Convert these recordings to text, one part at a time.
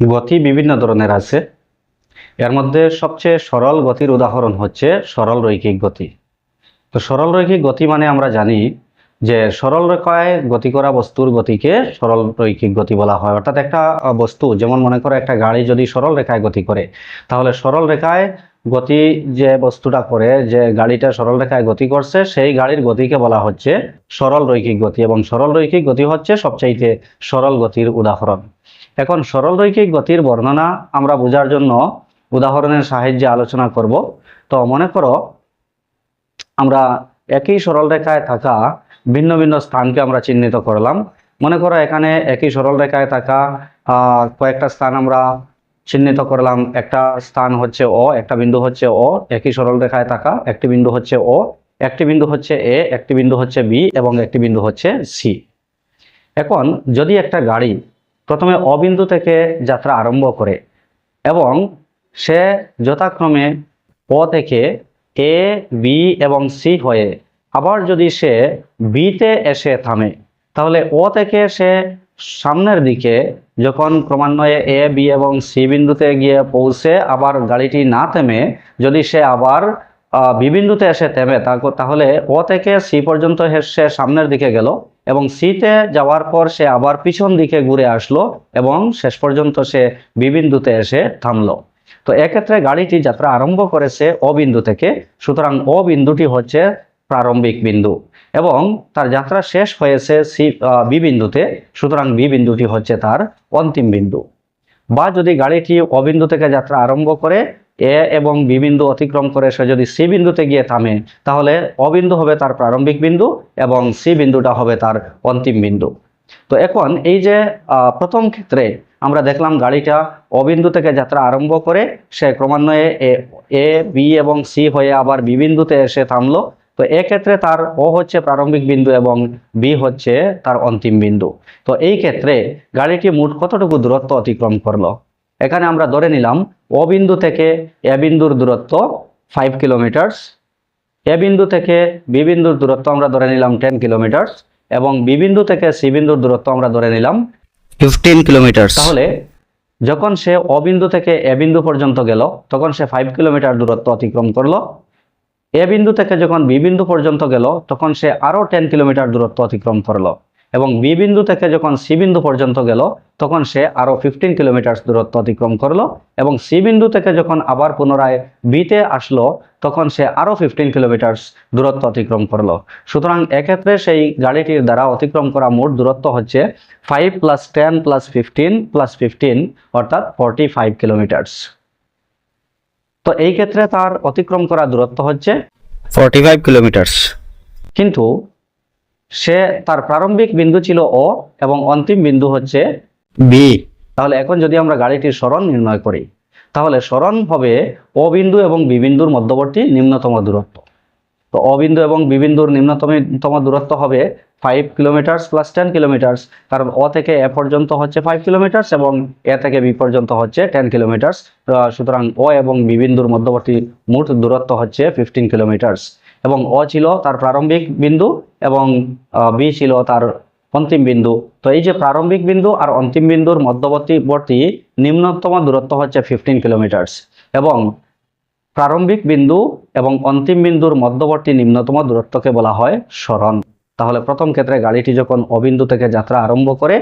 গতি বিভিন্ন ধরনের আছে। এর মধ্যে সবচেয়ে সরল গতির উদাহরণ হচ্ছে সরল রৈখিক গতি। তো সরল রৈখিক গতি মানে আমরা জানি যে সরল রেখায় গতি করা বস্তুর গতিকে সরল রৈখিক গতি বলা হয়। অর্থাৎ একটা বস্তু, যেমন মনে করো একটা গাড়ি যদি সরল রেখায় গতি করে, তাহলে সরল রেখায় গতি যে বস্তুটা করে, যে গাড়িটা সরল রেখায় গতি করছে, সেই গাড়ির গতিকে বলা হচ্ছে সরল রৈখিক গতি। এবং সরল রৈখিক গতি হচ্ছে সবচাইতে সরল গতির উদাহরণ। এখন সরল রৈখিক গতির বর্ণনা আমরা বোঝার জন্য উদাহরণের সাহায্যে আলোচনা করব। তো মনে করো, আমরা একই সরল রেখায় থাকা ভিন্ন ভিন্ন স্থানকে আমরা চিহ্নিত করলাম। মনে করো এখানে একই সরল রেখায় থাকা কয়েকটা স্থান আমরা চিহ্নিত করলাম। একটা স্থান হচ্ছে ও একটা বিন্দু হচ্ছে ও একই সরল রেখায় থাকা, একটি বিন্দু হচ্ছে ও একটি বিন্দু হচ্ছে এ, একটি বিন্দু হচ্ছে বি এবং একটি বিন্দু হচ্ছে সি। এখন যদি একটা গাড়ি প্রথমে অবিন্দু থেকে যাত্রা আরম্ভ করে এবং সে যথাক্রমে ও থেকে এ, বি এবং সি হয়ে আবার যদি সে বিতে এসে থামে, তাহলে ও থেকে সে সামনের দিকে যখন ক্রমান্বয়ে এ, বি এবং সি বিন্দুতে গিয়ে পৌঁছে আবার গাড়িটি না থেমে, যদি সে আবার আহ, বি বিন্দুতে এসে থেমে তাহলে ও থেকে সি পর্যন্ত সে সামনের দিকে গেল এবং সিতে যাওয়ার পর সে আবার পিছন দিকে ঘুরে আসলো এবং শেষ পর্যন্ত সে বি বিন্দুতে এসে থামলো। তো এক্ষেত্রে গাড়িটি যাত্রা আরম্ভ করেছে ও বিন্দু থেকে সুতরাং ও বিন্দুটি হচ্ছে প্রারম্ভিক বিন্দু এবং তার যাত্রা শেষ হয়েছে সি বি বিন্দুতে সুতরাং বি বিন্দুটি হচ্ছে তার অন্তিম বিন্দু। বা যদি গাড়িটি অবিন্দু থেকে যাত্রা আরম্ভ করে এ এবং বি বিন্দু অতিক্রম করে সে যদি সি বিন্দুতে গিয়ে থামে, তাহলে অবিন্দু হবে তার প্রারম্ভিক বিন্দু এবং সি বিন্দুটা হবে তার অন্তিম বিন্দু। তো এখন এই যে প্রথম ক্ষেত্রে আমরা দেখলাম গাড়িটা অবিন্দু থেকে যাত্রা আরম্ভ করে সে ক্রমান্বয়ে এ বি এবং সি হয়ে আবার বি বিন্দুতে এসে থামলো। তো এক্ষেত্রে তার ও হচ্ছে প্রারম্ভিক বিন্দু এবং বি হচ্ছে তার অন্তিম বিন্দু। তো এই ক্ষেত্রে গাড়িটি মোট কতটুকু দূরত্ব অতিক্রম করল? এখানে আমরা ধরে নিলাম ও বিন্দু থেকে এ বিন্দুর দূরত্ব ফাইভ কিলোমিটার্স এ বিন্দু থেকে বি বিন্দুর দূরত্ব আমরা ধরে নিলাম টেন কিলোমিটার্স এবং বি বিন্দু থেকে সি বিন্দুর দূরত্ব আমরা ধরে নিলাম ফিফটিন কিলোমিটার তাহলে যখন সে অ বিন্দু থেকে এ বিন্দু পর্যন্ত গেল তখন সে ফাইভ কিলোমিটার দূরত্ব অতিক্রম করল। এ বিন্দু থেকে যখন বি বিন্দু পর্যন্ত গেল তখন সে আরও টেন কিলোমিটার দূরত্ব অতিক্রম করল। এবং বি বিন্দু থেকে যখন সি বিন্দু পর্যন্ত গেল তখন সে আরও ফিফটিন কিলোমিটার দূরত্ব অতিক্রম করল এবং সি বিন্দু থেকে যখন আবার পুনরায় বিতে আসলো তখন সে আরও ফিফটিন কিলোমিটার দূরত্ব অতিক্রম করল। সুতরাং এক্ষেত্রে সেই গাড়িটির দ্বারা অতিক্রম করা মোট দূরত্ব হচ্ছে five plus ten plus fifteen plus fifteen অর্থাৎ ফর্টি ফাইভ কিলোমিটার্স তো এই ক্ষেত্রে তার অতিক্রম করা দূরত্ব হচ্ছে ফর্টি ফাইভ কিলোমিটার্স কিন্তু সে তার প্রারম্ভিক বিন্দু ছিল ও এবং অন্তিম বিন্দু হচ্ছে বি তাহলে এখন যদি আমরা গাড়িটির সরণ নির্ণয় করি, তাহলে সরণ হবে ও বিন্দু এবং বি বিন্দুর মধ্যবর্তী নিম্নতম দূরত্ব। তো অ বিন্দু এবং বি বিন্দুর নিম্নতম দূরত্ব হবে five kilometres plus ten kilometres কারণ অ থেকে এ পর্যন্ত হচ্ছে ফাইভ কিলোমিটার্স এবং এ থেকে বি পর্যন্ত হচ্ছে টেন কিলোমিটার্স সুতরাং ও এবং বি বিন্দুর মধ্যবর্তী মোট দূরত্ব হচ্ছে ফিফটিন কিলোমিটার্স এবং অ ছিল তার প্রারম্ভিক বিন্দু এবং বি ছিল তার অন্তিম বিন্দু। তো এই যে প্রারম্ভিক বিন্দু আর অন্তিম বিন্দুর মধ্যবর্তী নিম্নতম দূরত্ব হচ্ছে ফিফটিন কিলোমিটার্স এবং প্রারম্ভিক বিন্দু এবং অন্তিম বিন্দুর মধ্যবর্তী নিম্নতম দূরত্বকে বলা হয় সরণ তাহলে প্রথম ক্ষেত্রে গাড়িটি যখন অবিন্দু থেকে যাত্রা আরম্ভ করে,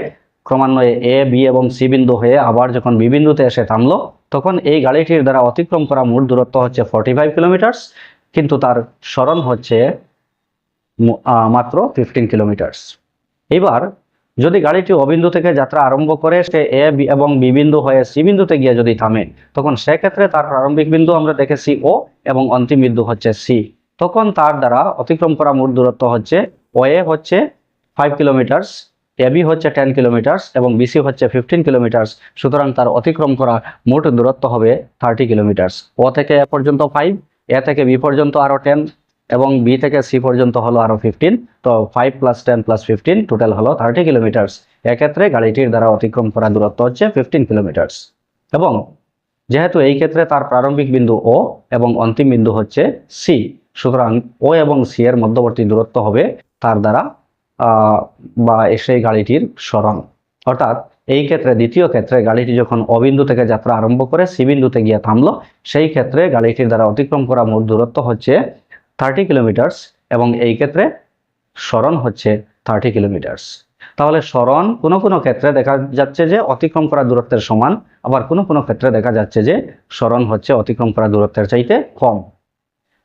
ক্রমান্বয়ে এ, বি এবং সি বিন্দু হয়ে আবার যখন বি বিন্দুতে এসে থামলো, তখন এই গাড়িটির দ্বারা অতিক্রম করা মোট দূরত্ব হচ্ছে ফর্টি ফাইভ কিলোমিটার্স কিন্তু তার সরণ হচ্ছে মাত্র ফিফটিন কিলোমিটার্স এবার, যদি গাড়িটি অবিন্দু থেকে যাত্রা আরম্ভ করে, সে এ এবং বি বিন্দু হয়ে সি বিন্দুতে গিয়ে যদি থামে, তখন সেক্ষেত্রে তার প্রারম্ভিক বিন্দু আমরা দেখেছি ও এবং অন্তিম বিন্দু হচ্ছে সি। তখন তার দ্বারা অতিক্রম করা মোট দূরত্ব হচ্ছে ও এ হচ্ছে ফাইভ কিলোমিটার্স এ বি হচ্ছে টেন কিলোমিটার্স এবং বিসি হচ্ছে ফিফটিন কিলোমিটার্স সুতরাং তার অতিক্রম করা মোট দূরত্ব হবে থার্টি কিলোমিটার্স ও থেকে এ পর্যন্ত ফাইভ এ থেকে বি পর্যন্ত আরও টেন এবং বি থেকে সি পর্যন্ত হলো আরও ফিফটিন তো five plus ten plus fifteen total হলো থার্টি কিলোমিটার্স এক্ষেত্রে গাড়িটির দ্বারা অতিক্রম করা দূরত্ব হচ্ছে ফিফটিন কিলোমিটার্স এবং যেহেতু এই ক্ষেত্রে তার প্রারম্ভিক বিন্দু ও এবং অন্তিম বিন্দু হচ্ছে সি সুতরাং ও এবং সি এর মধ্যবর্তী দূরত্ব হবে তার দ্বারা বা সেই গাড়িটির সরণ। অর্থাৎ এই ক্ষেত্রে, দ্বিতীয় ক্ষেত্রে গাড়িটি যখন অবিন্দু থেকে যাত্রা আরম্ভ করে সি বিন্দুতে গিয়ে থামলো, সেই ক্ষেত্রে গাড়িটির দ্বারা অতিক্রম করা মোট দূরত্ব হচ্ছে থার্টি কিলোমিটার্স এবং এই ক্ষেত্রে স্মরণ হচ্ছে থার্টি কিলোমিটার্স তাহলে স্মরণ কোনো কোনো ক্ষেত্রে দেখা যাচ্ছে যে অতিক্রম করা দূরত্বের সমান, আবার কোনো কোনো ক্ষেত্রে দেখা যাচ্ছে যে স্মরণ হচ্ছে অতিক্রম করা দূরত্বের চাইতে কম।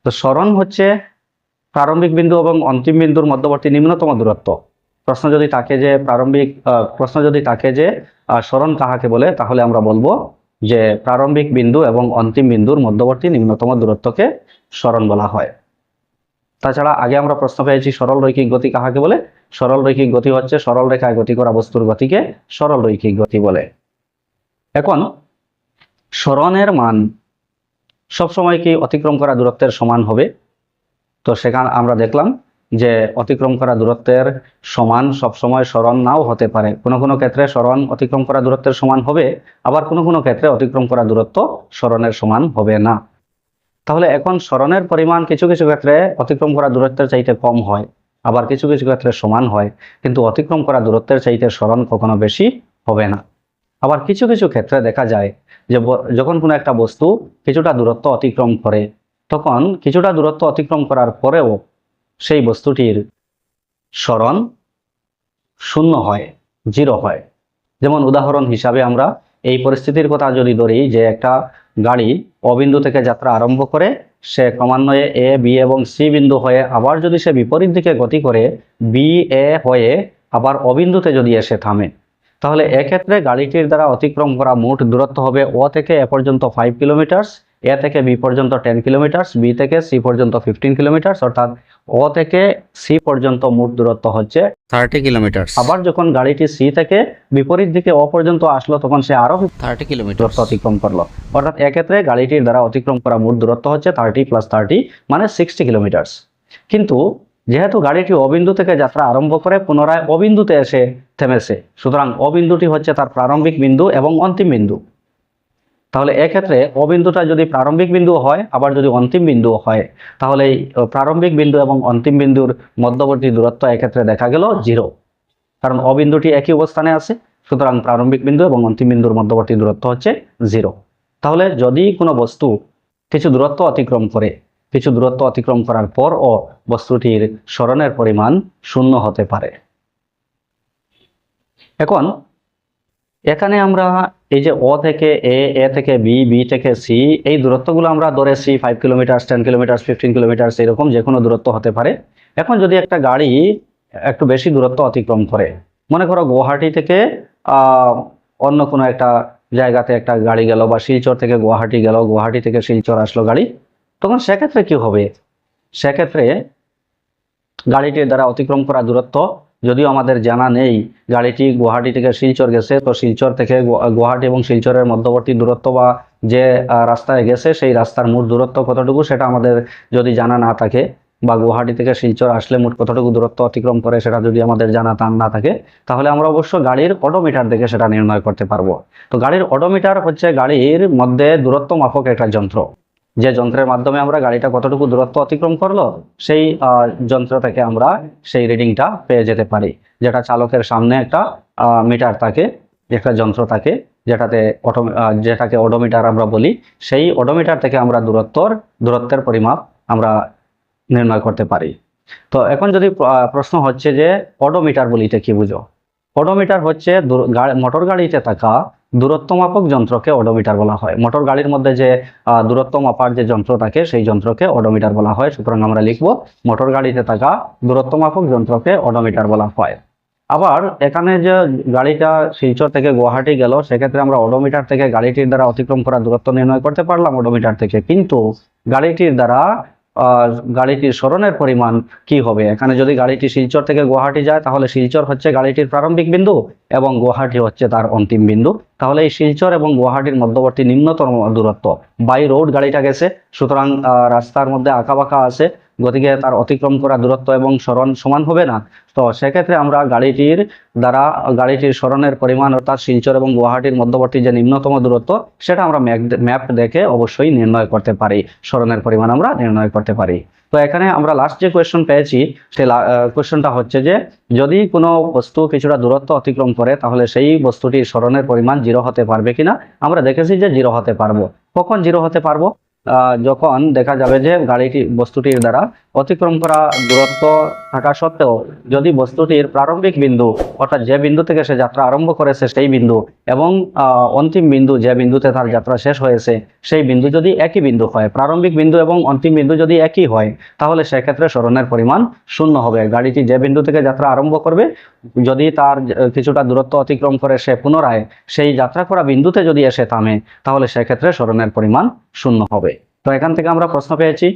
তো স্মরণ হচ্ছে প্রারম্ভিক বিন্দু এবং অন্তিম বিন্দুর মধ্যবর্তী নিম্নতম দূরত্ব। প্রশ্ন যদি থাকে যে প্রারম্ভিক প্রশ্ন যদি থাকে যে স্মরণ কাহাকে বলে, তাহলে আমরা বলব যে প্রারম্ভিক বিন্দু এবং অন্তিম বিন্দুর মধ্যবর্তী নিম্নতম দূরত্বকে স্মরণ বলা হয়। তাছাড়া আগে আমরা প্রশ্ন পেয়েছি সরল রৈখিক গতি কাহাকে বলে? সরল রৈখিক গতি হচ্ছে সরল রেখায় গতি করা বস্তুর গতিকে সরল রৈখিক গতি বলে। এখন, স্মরণের মান সবসময় কি অতিক্রম করা দূরত্বের সমান হবে? তো সেখানে আমরা দেখলাম যে অতিক্রম করা দূরত্বের সমান সবসময় স্মরণ নাও হতে পারে। কোনো কোনো ক্ষেত্রে স্মরণ অতিক্রম করা দূরত্বের সমান হবে, আবার কোনো কোনো ক্ষেত্রে অতিক্রম করা দূরত্ব স্মরণের সমান হবে না। তাহলে এখন স্মরণের পরিমাণ কিছু কিছু ক্ষেত্রে অতিক্রম করা দূরত্বের চাইতে কম হয়, আবার কিছু কিছু ক্ষেত্রে সমান হয়, কিন্তু অতিক্রম করা দূরত্বের চাইতে স্মরণ কখনো বেশি হবে না। আবার কিছু কিছু ক্ষেত্রে দেখা যায় যে যখন কোনো একটা বস্তু কিছুটা দূরত্ব অতিক্রম করে, তখন কিছুটা দূরত্ব অতিক্রম করার পরেও সেই বস্তুটির স্মরণ শূন্য হয়, জিরো হয়। যেমন উদাহরণ হিসাবে আমরা এই পরিস্থিতির কথা যদি ধরি যে একটা গাড়ি অবিন্দু থেকে যাত্রা আরম্ভ করে, সে ক্রমান্বয়ে এ, বি এবং সি বিন্দু হয়ে আবার যদি সে বিপরীত দিকে গতি করে, বি, এ হয়ে আবার অবিন্দুতে যদি এসে থামে, তাহলে এক্ষেত্রে গাড়িটির দ্বারা অতিক্রম করা মোট দূরত্ব হবে ও থেকে এ পর্যন্ত ফাইভ কিলোমিটার্স এ থেকে বি পর্যন্ত টেন কিলোমিটার বি থেকে সি পর্যন্ত ফিফটিন কিলোমিটার অর্থাৎ ও থেকে সি পর্যন্ত মোট দূরত্ব হচ্ছে থার্টি কিলোমিটার আবার যখন গাড়িটি সি থেকে বিপরীত দিকে ও পর্যন্ত আসলো তখন সে আরও থার্টি কিলোমিটার অতিক্রম করল। অর্থাৎ এক্ষেত্রে গাড়িটির দ্বারা অতিক্রম করা মোট দূরত্ব হচ্ছে থার্টি প্লাস থার্টি মানে সিক্সটি কিলোমিটার কিন্তু যেহেতু গাড়িটি অবিন্দু থেকে যাত্রা আরম্ভ করে পুনরায় অবিন্দুতে এসে থেমেছে। সুতরাং অবিন্দুটি হচ্ছে তার প্রারম্ভিক বিন্দু এবং অন্তিম বিন্দু। তাহলে এক্ষেত্রে অবিন্দুটা যদি প্রারম্ভিক বিন্দু হয়, আবার যদি অন্তিম বিন্দু হয়, তাহলে প্রারম্ভিক বিন্দু এবং অন্তিম বিন্দুর মধ্যবর্তী দূরত্ব এক্ষেত্রে দেখা গেল জিরো কারণ অবিন্দুটি একই অবস্থানে আছে, সুতরাং প্রারম্ভিক বিন্দু এবং অন্তিম বিন্দুর মধ্যবর্তী দূরত্ব হচ্ছে জিরো তাহলে যদি কোনো বস্তু কিছু দূরত্ব অতিক্রম করে, কিছু দূরত্ব অতিক্রম করার পর ও বস্তুটির স্মরণের পরিমাণ শূন্য হতে পারে। এখন এখানে আমরা এই যে ও থেকে এ এ থেকে বি বি থেকে সি, এই দূরত্বগুলো আমরা ধরেছি five kilometre ten kilometre fifteen kilometre এরকম যে কোনো দূরত্ব হতে পারে। এখন যদি একটা গাড়ি একটু বেশি দূরত্ব অতিক্রম করে, মনে করো গুয়াহাটি থেকে অন্য কোনো একটা জায়গাতে একটা গাড়ি গেল বা শিলচর থেকে গুয়াহাটি গেল, গুয়াহাটি থেকে শিলচর আসলো গাড়ি, তখন সেক্ষেত্রে কি হবে? সেক্ষেত্রে গাড়িটির দ্বারা অতিক্রম করা দূরত্ব যদিও আমাদের জানা নেই, গাড়িটি গুয়াহাটি থেকে শিলচর গেছে, তো শিলচর থেকে গুয়াহাটি এবং শিলচরের মধ্যবর্তী দূরত্ব বা যে রাস্তায় গেছে, সেই রাস্তার মোট দূরত্ব কতটুকু সেটা আমাদের যদি জানা না থাকে বা গুয়াহাটি থেকে শিলচর আসলে মোট কতটুকু দূরত্ব অতিক্রম করে সেটা যদি আমাদের জানা তা, না থাকে, তাহলে আমরা অবশ্য গাড়ির অটোমিটার দেখে সেটা নির্ণয় করতে পারব। তো গাড়ির অটোমিটার হচ্ছে গাড়ির মধ্যে দূরত্ব মাফক একটা যন্ত্র। যে যন্ত্রের মাধ্যমে আমরা গাড়িটা কতটুকু দূরত্ব অতিক্রম করল, সেই যন্ত্র থেকে আমরা সেই রিডিংটা পেয়ে যেতে পারি। যেটা চালকের সামনে একটা মিটার থাকে, একটা যন্ত্র থাকে, যেটাতে অটো যেটাকে অডোমিটার আমরা বলি, সেই অডোমিটার থেকে আমরা দূরত্বর, দূরত্বের পরিমাপ আমরা নির্ণয় করতে পারি। তো এখন যদি প্রশ্ন হচ্ছে যে অডোমিটার বলিতে কি বুঝো? অডোমিটার হচ্ছে মোটর গাড়িতে থাকা দূরত্ব মাপক যন্ত্রকে অডোমিটার বলা হয়। মোটর গাড়ির মধ্যে যে দূরত্ব মাপার যে যন্ত্র থাকে, সেই যন্ত্রকে অডোমিটার বলা হয়। সুতরাং আমরা লিখব, মোটর গাড়িতে থাকা দূরত্ব মাপক যন্ত্রকে অডোমিটার বলা হয়। আবার এখানে যে গাড়িটা শিলচর থেকে গুয়াহাটি গেল, সেক্ষেত্রে আমরা অডোমিটার থেকে গাড়িটির দ্বারা অতিক্রম করা দূরত্ব নির্ণয় করতে পারলাম অডোমিটার থেকে। কিন্তু গাড়িটির দ্বারা গাড়িটির সরণের পরিমাণ কি হবে? এখানে যদি গাড়িটি শিলচর থেকে গুয়াহাটি যায়, তাহলে শিলচর হচ্ছে গাড়িটির প্রারম্ভিক বিন্দু এবং গুয়াহাটি হচ্ছে তার অন্তিম বিন্দু। তাহলে এই শিলচর এবং গুয়াহাটির মধ্যবর্তী নিম্নতম দূরত্ব বাই রোড গাড়িটা গেছে। সুতরাং রাস্তার মধ্যে আঁকা বাঁকা আছে। গতিকে তার অতিক্রম করা দূরত্ব এবং স্মরণ সমান হবে না। তো সেক্ষেত্রে আমরা গাড়িটির দ্বারা, গাড়িটির স্মরণের পরিমাণ অর্থাৎ শিলচর এবং গুয়াহাটির মধ্যবর্তী যে নিম্নতম দূরত্ব, সেটা আমরা ম্যাপ দেখে অবশ্যই নির্ণয় করতে পারি। স্মরণের পরিমাণ আমরা নির্ণয় করতে পারি। তো এখানে আমরা লাস্ট যে কোয়েশ্চন পেয়েছি সেই কোয়েশ্চনটা হচ্ছে যে, যদি কোনো বস্তু কিছুটা দূরত্ব অতিক্রম করে, তাহলে সেই বস্তুটির স্মরণের পরিমাণ জিরো হতে পারবে কিনা? আমরা দেখেছি যে জিরো হতে পারব। কখন জিরো হতে পারব? যখন দেখা যাবে যে গাড়িটি, বস্তুটির দ্বারা অতিক্রম করা দূরত্ব থাকা সত্ত্বেও যদি বস্তুটির প্রারম্ভিক বিন্দু, অর্থাৎ যে বিন্দু থেকে সে যাত্রা আরম্ভ করেছে সেই বিন্দু এবং অন্তিম বিন্দু যে বিন্দুতে তার যাত্রা শেষ হয়েছে সেই বিন্দু যদি একই বিন্দু হয়, প্রারম্ভিক বিন্দু এবং অন্তিম বিন্দু যদি একই হয়, তাহলে সেক্ষেত্রে স্মরণের পরিমাণ শূন্য হবে। গাড়িটি যে বিন্দু থেকে যাত্রা আরম্ভ করবে যদি তার কিছুটা দূরত্ব অতিক্রম করে সে পুনরায় সেই যাত্রা করা বিন্দুতে যদি এসে থামে, তাহলে সেক্ষেত্রে স্মরণের পরিমাণ শূন্য হবে। তো এখান থেকে আমরা প্রশ্ন পেয়েছি।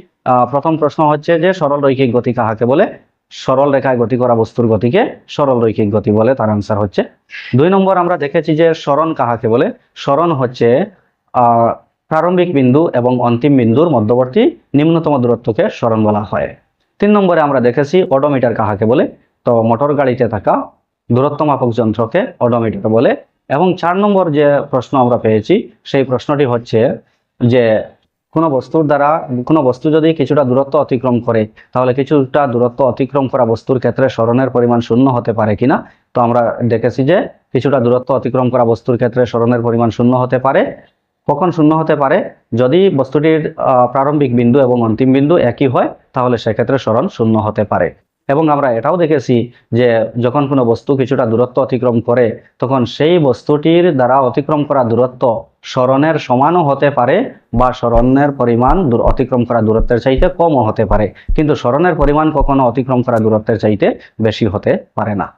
প্রথম প্রশ্ন হচ্ছে যে সরল রৈখিক গতি কাহাকে বলে? সরল রেখায় গতি করা বস্তুর গতিকে সরল রৈখিক গতি বলে, তার আনসার হচ্ছে। দুই নম্বর আমরা দেখেছি যে স্মরণ কাহাকে বলে? স্মরণ হচ্ছে প্রারম্ভিক বিন্দু এবং অন্তিম বিন্দুর মধ্যবর্তী নিম্নতম দূরত্বকে স্মরণ বলা হয়। তিন নম্বরে আমরা দেখেছি অডোমিটার কাহাকে বলে? তো মোটর গাড়িতে থাকা দূরত্ব মাপক যন্ত্রকে অডোমিটার বলে। এবং চার নম্বর যে প্রশ্ন আমরা পেয়েছি, সেই প্রশ্নটি হচ্ছে যে কোনো বস্তুর দ্বারা, কোনো বস্তু যদি কিছুটা দূরত্ব অতিক্রম করে, তাহলে কিছুটা দূরত্ব অতিক্রম করা বস্তুর ক্ষেত্রে স্মরণের পরিমাণ শূন্য হতে পারে কিনা? তো আমরা দেখেছি যে কিছুটা দূরত্ব অতিক্রম করা বস্তুর ক্ষেত্রে স্মরণের পরিমাণ শূন্য হতে পারে। কখন শূন্য হতে পারে? যদি বস্তুটির প্রারম্ভিক বিন্দু এবং অন্তিম বিন্দু একই হয়, তাহলে সেক্ষেত্রে স্মরণ শূন্য হতে পারে। এবং আমরা এটাও দেখেছি যে যখন কোনো বস্তু কিছুটা দূরত্ব অতিক্রম করে, তখন সেই বস্তুটির দ্বারা অতিক্রম করা দূরত্ব স্মরণের সমানও হতে পারে বা স্মরণের পরিমাণ অতিক্রম করা দূরত্বের চাইতে কমও হতে পারে। কিন্তু স্মরণের পরিমাণ কখনো অতিক্রম করা দূরত্বের চাইতে বেশি হতে পারে না।